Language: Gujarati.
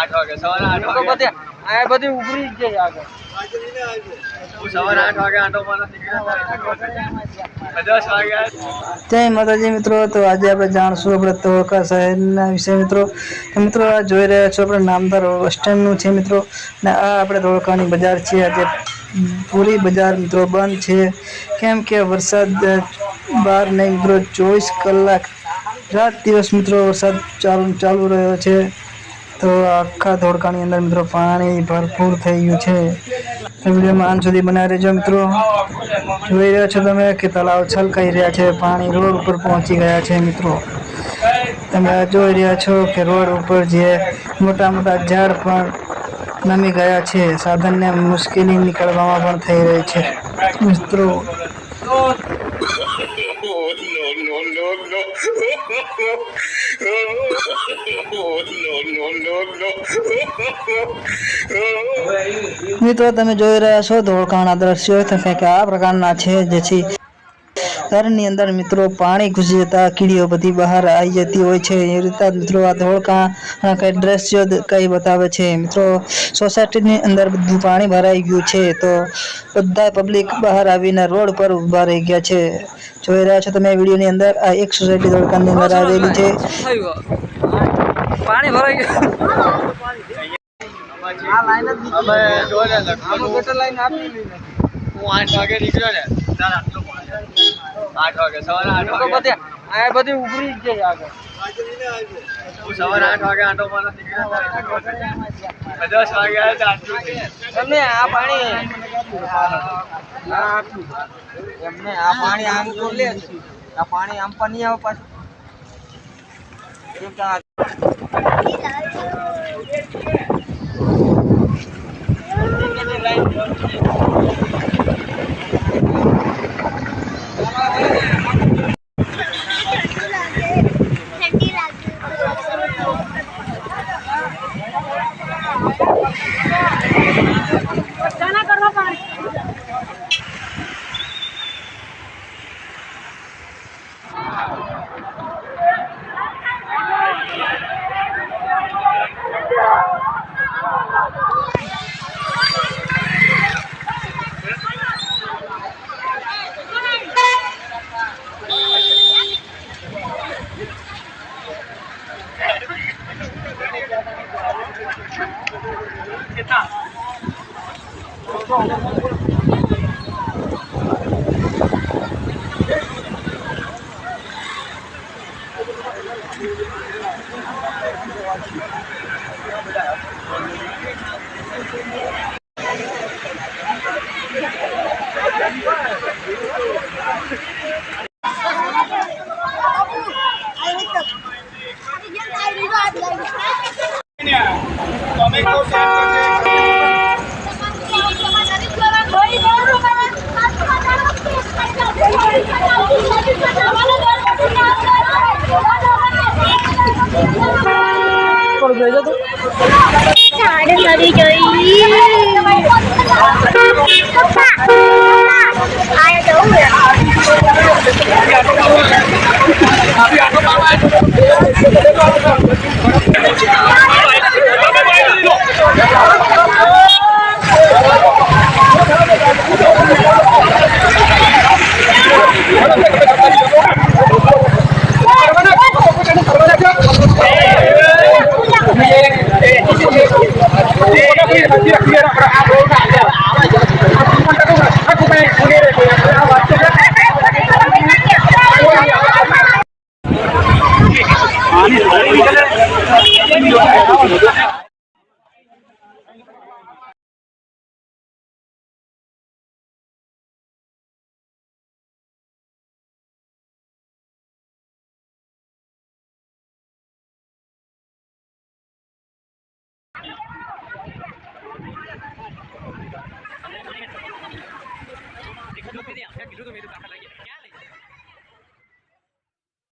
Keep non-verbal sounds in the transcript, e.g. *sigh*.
આઠ વાગે સવારે આઠ વાગે. આ બધી ઉભરી જ જાય આગળ. સવારે આઠ વાગે આટો મારવા નીકળ્યો હતો. દસ વાગે જય માતાજી મિત્રો તો આજે આપણે જાણશું આપણે ધોળકા શહેરના વિશે મિત્રો. મિત્રો આ જોઈ રહ્યા છો આપણે નામદાર બસ સ્ટેન્ડનું છે મિત્રો. ને આ આપણે ધોળકાની બજાર છે. આજે પૂરી બજાર મિત્રો બંધ છે. કેમ કે વરસાદ બહાર નહીં મિત્રો ચોવીસ કલાક રાત દિવસ મિત્રો વરસાદ ચાલુ ચાલુ રહ્યો છે. તો આખા ધોળકાની અંદર મિત્રો પાણી ભરપૂર થઈ ગયું છે. વિડીયોમાં અંત સુધી બનાવી રહેજો મિત્રો. જોઈ રહ્યા છો તમે કે તળાવ છલકાઈ રહ્યા છે, પાણી રોડ ઉપર પહોંચી ગયા છે મિત્રો. તમે જોઈ રહ્યા છો કે રોડ ઉપર જે મોટા મોટા ઝાડ પણ નમી ગયા છે. સાધનને મુશ્કેલી નીકળવામાં પણ થઈ રહી છે. મિત્રો. *laughs* મિત્રો તમે જોઈ રહ્યા છો ધોળકાના દ્રશ્યો. કંઈક આ પ્રકારના છે જેથી ઘરની અંદર મિત્રો પાણી ઘૂસી જતા કીડીઓ બધી બહાર આવી જતી હોય છે. એ રીતે મિત્રો આ ધોળકા કંઈ દ્રશ્યો કંઈ બતાવે છે. મિત્રો સોસાયટીની અંદર બધું પાણી ભરાઈ ગયું છે. તો બધા પબ્લિક બહાર આવીને રોડ પર ઊભા રહી ગયા છે. જોઈ રહ્યા છો તમે વિડીયોની અંદર આ એક સોસાયટી ધોળકાની અંદર આવેલી છે. પાણી ભરાઈ ગયું. આ પાણી આમ તો લે આ પાણી આમ પણ નહીં આવે પાછું. કેમ *laughs* કે આ ઝાડ പോകും ചാടുന്നത് Thank you. किलो तो मेरे दाखा लगे क्या